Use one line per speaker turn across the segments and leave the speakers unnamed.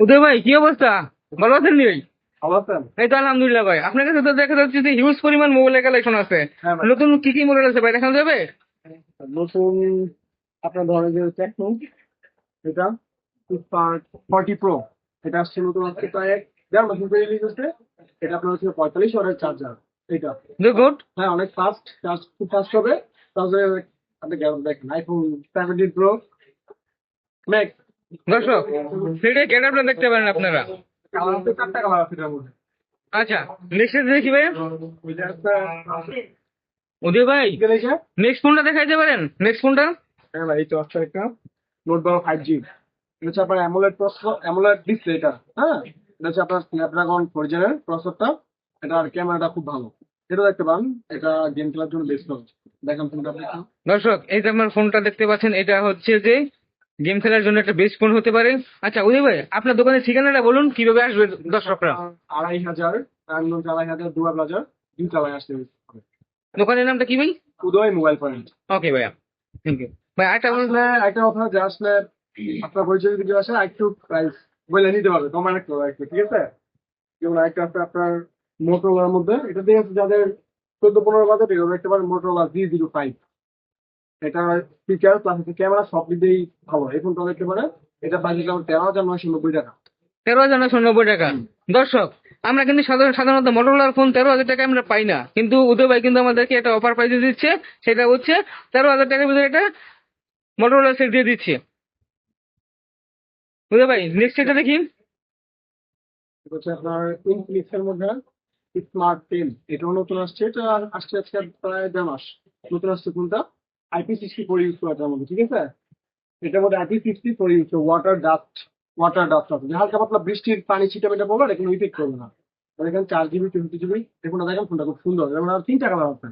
উদয় ভাই কি অবস্থা? ভালো আছেন নি? ভাই এই তো আলহামদুলিল্লাহ ভাই। আপনার কাছে তো দেখা যাচ্ছে যে হিউজ পরিমাণ মোবাইলের কালেকশন আছে।
হ্যাঁ
নতুন কি কি মডেল আছে ভাই দেখানো যাবে?
নতুন আপনার ধরেন যে টেকনো এটা ফর্টি প্রো এটা আসছে নতুন আসছে প্রায় এক দেড় মাস ধরে রিলিজ হচ্ছে। এটা আপনার হচ্ছে পঁয়তাল্লিশ ওয়াটের চার্জার এটা
গুড
হ্যাঁ অনেক ফাস্ট চার্জ খুব ফাস্ট হবে। তারপরে আপনি দেখেন আইফোন সেভেন্টিন প্রো ম্যাক্স
দর্শক সেটা ক্যাটারটা দেখতে পারেন আপনারা। আচ্ছা নেক্সট দেখি ভাই। উদয় ভাই নেক্সট ফোনটা দেখাইতে পারেন? নেক্সট ফোনটা
হ্যাঁ ভাই এই তো আসছে একটা নোট বারো ফাইভ জি এটা হচ্ছে আপনার অ্যামোলেড প্রসেসর অ্যামোলেড ডিসপ্লে এটা হ্যাঁ? এটা হচ্ছে আপনার স্ন্যাপড্রাগন ফোর জেনের প্রসেসরটা এটার ক্যামেরাটা খুব ভালো। এটা দেখতে পান এটা গেম খেলার জন্য বেস্ট হবে। দেখেন ফোনটা
দর্শক এই যে আমার ফোনটা দেখতে পাচ্ছেন এটা হচ্ছে যে গেম খেলার জন্য একটা বেস্ট ফোন হতে পারে। আচ্ছা উদয় ভাই আপনার দোকানের ঠিকানাটা বলুন কীভাবে আসবে দর্শকরা?
আড়াই হাজার আড়াই হাজার দুয়া প্লাজার দুই তলায় আসতে হবে।
দোকানের নামটা কি ভাই?
উদয় মোবাইল পয়েন্ট
ওকে ভাইয়া থ্যাংক ইউ ভাই বলুন
আসলে একটা কথা যে আসলে আপনার পরিচয় যদি আসে একটু প্রাইস বলে নিতে পারবে কমান একটু একটু ঠিক আছে? যেমন একটা আছে আপনার মোটরোলার মধ্যে এটা দিয়ে যাদের চোদ্দ পনেরো বাজে এগুলো পারেন মোটরোলা জি জিরো ফাইভ এটা ফিচার প্লাস হচ্ছে ক্যামেরা সব দিকেই ভালো। এই ফোনটা দেখতে পারেন এটা বাজেট আমার তেরো হাজার নয়শো নব্বই টাকা।
তেরো হাজার নশো নব্বই টাকা। দর্শক আমরা কিন্তু সাধারণ সাধারণত মোটরলার ফোন তেরো হাজার টাকা আমরা পাই না। কিন্তু উদয় ভাই কিন্তু আমাদেরকে একটা অফার প্রাইসে দিচ্ছে সেটা হচ্ছে তেরো হাজার টাকার ভিতরে একটা মোটরলার সেট দিয়ে দিচ্ছে। উদয় ভাই নেক্সট এটা দেখি।
হচ্ছে আপনার ইনফিনিক্সের মধ্যে স্মার্ট টেন এটাও নতুন আসছে এটা আসছে আজকে প্রায় দেড় মাস। নতুন আসছে কোনটা আইপি সিক্সটি ফোর ইউজ করা মধ্যে ঠিক আছে? এটার মধ্যে IP sixty four use water dust water dust আছে। যে হালকা পাতলা বৃষ্টির পানি ছিটা মেটা পড়ল এটা কোনো ইফেক্ট করবে না। এখানে চার জিবি টোয়েন্টি জিবি দেখুন না দেখেন ফোনটা খুব সুন্দর। আর তিনটা কালার আছে।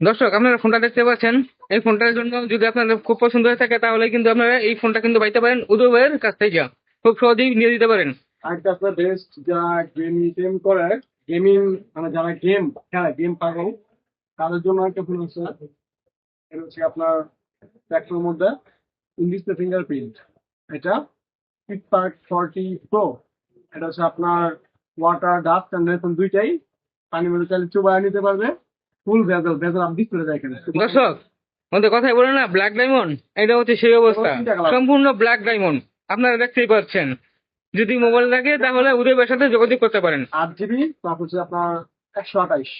দর্শক আপনারা ফোনটা দেখতে পাচ্ছেন। এই ফোনটার জন্য যদি আপনাদের খুব পছন্দ হয়ে থাকে তাহলে কিন্তু আপনারা এই ফোনটা কিন্তু পাইতে পারেন উদয় ভাইয়ের কাছ থেকে। খুব সহজেই নিয়ে দিতে পারেন।
আরেকটা আপনার বেস্ট যারা গেম টেম করে গেমিং মানে যারা গেম খেলে গেম পাগল তাদের জন্য একটা ফোন আছে। এটা হচ্ছে আপনার ট্র্যাক্টরের মধ্যে ইংলিশে ফিঙ্গারপ্রিন্ট এটা ফিটপার্ট ফর্টি প্রো এটা হচ্ছে আপনার ওয়াটার ডাস্ট অ্যান্ড এরকম দুইটাই। পানি মধ্যে চাইলে চুবায় নিতে পারবে। ফুল ভেজল ভেজল আপডেট করে যায় এখানে।
দর্শক আমাদের কথাই বলে না ব্ল্যাক ডায়মন্ড এটা হচ্ছে সেই অবস্থা। সম্পূর্ণ ব্ল্যাক ডায়মন্ড আপনারা দেখতেই পাচ্ছেন। যদি মোবাইল থাকে তাহলে উদয় সাথে যোগাযোগ করতে পারেন।
আট জিবি তারপর হচ্ছে আপনার একশো আঠাইশ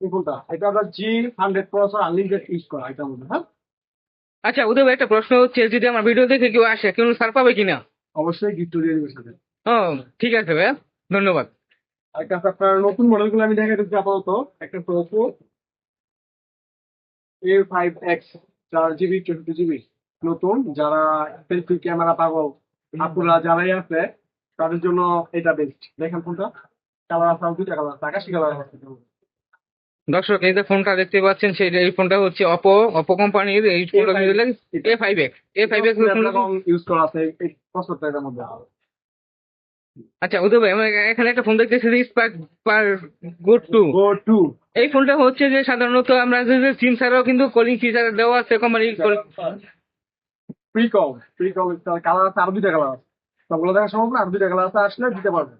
এটা আপনার G hundred processor unlimited use করা মধ্যে হ্যাঁ?
আচ্ছা ভাই একটা প্রশ্ন হচ্ছে যদি আমার ভিডিও দেখে কেউ আসে কেউ ছাড় পাবে কিনা?
অবশ্যই গিফট দিয়ে দেবে সাথে।
ও ঠিক আছে ভাইয়া ধন্যবাদ।
আপনার নতুন মডেলগুলো আমি দেখাই দিচ্ছি আপাতত। একটা পোকো এ ফাইভ এক্স চার জিবি চৌষট্টি জিবি নতুন যারা সেলফি ক্যামেরা পাগল আপুরা যারাই আছে তাদের জন্য এটা বেস্ট দেখেন ফোনটা কালার আছে দুইটা কালার আছে আকাশি কালার আছে
দর্শক এই যে ফোনটা দেখতে পাচ্ছেন সেই এই ফোনটা হচ্ছে অপো অপো কোম্পানির এই ফোনটা A five X A five X
use করা আছে এই প্রসেসরটা এটার মধ্যে।
আচ্ছা উদয় ভাই এখানে একটা ফোন দেখতেছি Spark per good to
go to
এই ফোনটা হচ্ছে যে সাধারণত আমরা যে সিম ছাড়াও কিন্তু কলিং ফিচার দেওয়া আছে company
pre call pre call colour আছে আরও দুইটা কালার আছে। সবগুলো দেখা সম্ভব না আরও দুইটা কালার আছে আসলে দিতে পারবে।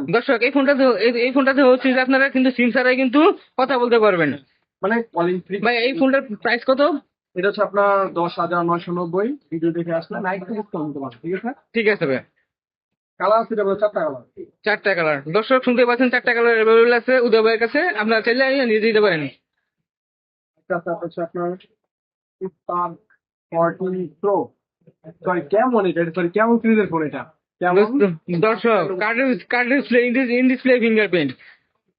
দর্শক এই ফোনটাতে এই- এই ফোনটাতে হচ্ছে যে আপনারা কিন্তু সিম ছাড়াই কিন্তু কথা বলতে পারবেন।
মানে কলিং ফ্রি
ভাই এই ফোনটার প্রাইস কত?
এটা হচ্ছে আপনার দশ হাজার নয়শো নব্বই। ভিডিও দেখে আসলে নাইট থেকে ডিসকাউন্ট দিতে পারবে ঠিক আছে?
ঠিক আছে ভাই।
কালার চারটা কালার
চারটা কালার দর্শক শুনতে পাচ্ছেন চারটা কালার অ্যাভেলেবল আছে উদয় ভাইয়ের কাছে। আপনারা চাইলে নিয়ে দিতে পারেন।
হচ্ছে আপনার স্পার্ক ফর্টি প্রো সরি কেমন এটা? সরি কেমন সিরিজের ফোন এটা?
দর্শক card display in display fingerprint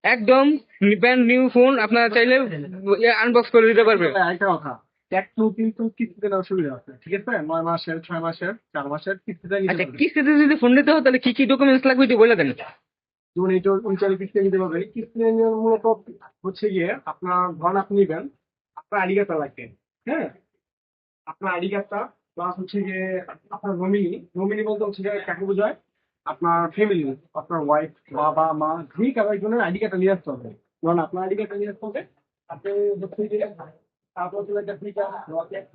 একদম ব্র্যান্ড নিউ ফোন আপনারা চাইলে আনবক্স করে দিতে পারবে
হ্যাঁ, একটা কথা। কিন্তু কিস্তিতে নেওয়ার সুবিধা আছে ঠিক আছে? নয় মাসের ছয় মাসের চার মাসের কিস্তিতে
আচ্ছা কিস্তিতে যদি ফোন নিতে হয় তাহলে কি কি ডকুমেন্টস লাগবে একটু বলে দেন।
যেমন কিস্তিতে নিতে পারবে কিস্তিতে নেওয়ার মূলত হচ্ছে গিয়ে আপনার ধরুন আপনি নেবেন আপনার আইডি কার্ডটা লাগবে হ্যাঁ? আপনার আইডি কার্ডটা প্লাস হচ্ছে গিয়ে আপনার নমিনি নমিনি বলতে হচ্ছে গিয়ে কাকে বোঝায়? আপনার ফ্যামিলি আপনার ওয়াইফ বাবা, মা, যে কারও একজনের আইডি কার্ডটা নিয়ে আসতে হবে। কারণ আপনার আইডি কার্ডটা নিয়ে আসতে হবে, আপনি গিয়ে তারপর হচ্ছে একটা ফ্রিটা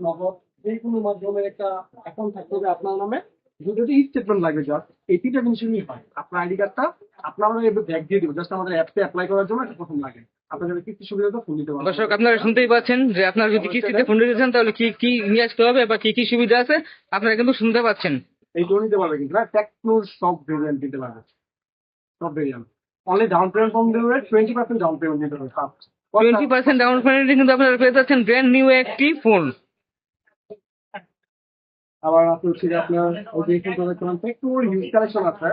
নগদ যে কোনো মাধ্যমে একটা অ্যাকাউন্ট থাকতে হবে আপনার নামে। যদি স্টেটমেন্ট লাগবে জাস্ট এই তিনটা জিনিসই হয়। আপনার আইডি কার্ডটা আপনারা ব্যাগ দিয়ে দিব জাস্ট আমাদের অ্যাপে অ্যাপ্লাই করার জন্য প্রথম লাগে। আপনার কিস্তি সুবিধা তো ফোন দিতে পারবেন
দর্শক আপনারা শুনতেই পাচ্ছেন যে আপনারা যদি কিস্তিতে ফোন দিতে চান তাহলে কি কি নিয়ে আসতে হবে বা কি কি সুবিধা আছে? আপনারা কিন্তু শুনতে পাচ্ছেন।
এইগুলো নিতে পারবে কিন্তু না? টেকনোর সব ভেরিয়েন্ট দিতে পারবে। সব ভেরিয়েন্ট অনলি ডাউন পেমেন্ট কম দেবে টোয়েন্টি পার্সেন্ট ডাউন পেমেন্ট দিতে হবে
টোয়েন্টি পার্সেন্ট ডাউন পেমেন্টে কিন্তু আপনারা পেয়ে যাচ্ছেন ব্র্যান্ড নিউ একটি ফোন
আবার আপনি হচ্ছে আপনার ওই একটু কালেকশন আছে।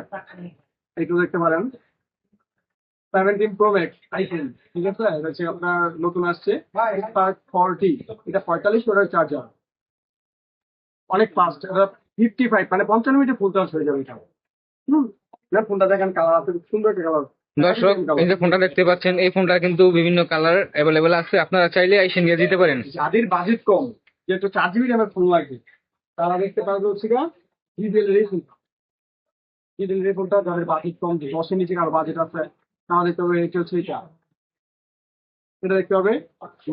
একটু দেখতে পারেন। সেভেন্টিন প্রো ম্যাক্স আইফোন ঠিক আছে? এটা হচ্ছে আপনার নতুন আসছে। স্পার্ক ফোরটি এটা পঁয়তাল্লিশ ওয়াটের চার্জার অনেক ফাস্ট এটা ফিফটি ফাইভ মানে পঞ্চান্ন মিনিটে ফুল চার্জ হয়ে যাবে এটা। হুম এবার ফোনটা দেখেন কালার আছে সুন্দর একটা কালার
দর্শক এই যে ফোনটা দেখতে পাচ্ছেন এই ফোনটা কিন্তু বিভিন্ন কালার অ্যাভেলেবেল আছে। আপনারা চাইলে এসে নিয়ে দিতে পারেন।
যাদের বাজেট কম যেহেতু চার জিবি র্যামের ফোন লাগবে তারা দেখতে পারবে হচ্ছে ডিজেল রে ডিজেল যাদের বাজেট কম যে দশের নিচে কারও বাজেট আছে তারা দেখতে হবে এটা হচ্ছে এটা। এটা দেখতে হবে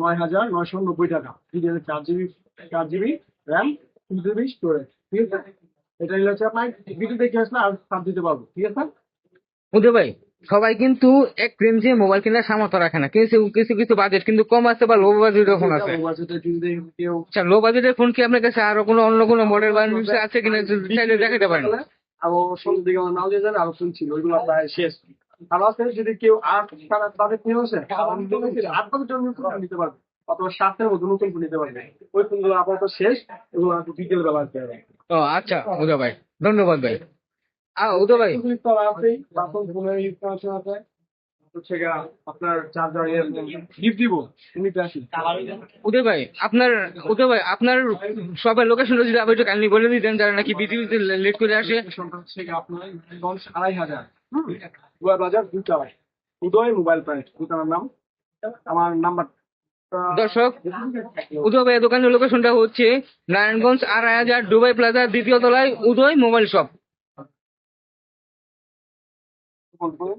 নয় হাজার নয়শো নব্বই টাকা। ডিজেল চার জিবি চার GB RAM two GB storage ঠিক আছে? এটা নিলে হচ্ছে আপনার ভিডিও দেখে আসলে আর দিতে পারব ঠিক আছে?
উদয় ভাই সবাই কিন্তু এক রেঞ্জে মোবাইল কেনার সামর্থ্য রাখে না। কিছু কিছু কিছু বাজেট কিন্তু কম আছে বা লো বাজেটের ফোন আছে।
যদি
আচ্ছা লো বাজেটের ফোন কি আপনার কাছে আরও কোনো অন্য কোনো মডেল বা আছে কিনা যদি চাইলে দেখাতে পারেন?
আরও সন্ধ্যের দিকে আমার নাও দিয়ে যাবে আরও শুনছিল ওইগুলো প্রায় শেষ। আর আছে যদি কেউ আট সাড়ে আট বাজেট নিয়ে আসে আট বাজেট জন্য নিতে পারবে অথবা সাতটার মধ্যে নতুন ফোন নিতে পারবে। ওই ফোনগুলো আপাতত শেষ এগুলো একটু বিকেল বেলা আসবে।
ও আচ্ছা উদয় ভাই। ধন্যবাদ ভাই। আ উদয় ভাই।
ফোনের ইউজ আছে। হচ্ছে আপনার চার্জার গিফট দিব। নিতে আসি
উদয় ভাই আপনার উদয় ভাই আপনার সবার লোকেশনটা যদি আপনি একটু কাইন্ডলি বলে দিতেন যারা নাকি লেট করে আসে।
লোকেশনটা হচ্ছে আপনার দশ আড়াই হাজার। দুয়ার বাজার দুটায় উদয় মোবাইল প্রাইস দোকানের নাম। আমার নাম্বার।
দর্শক উদয় ভাই দোকানের লোকেশনটা হচ্ছে নারায়ণগঞ্জ আড়াই হাজার দুবাই প্লাজার দ্বিতীয় তলায় উদয় মোবাইল শপ।
করে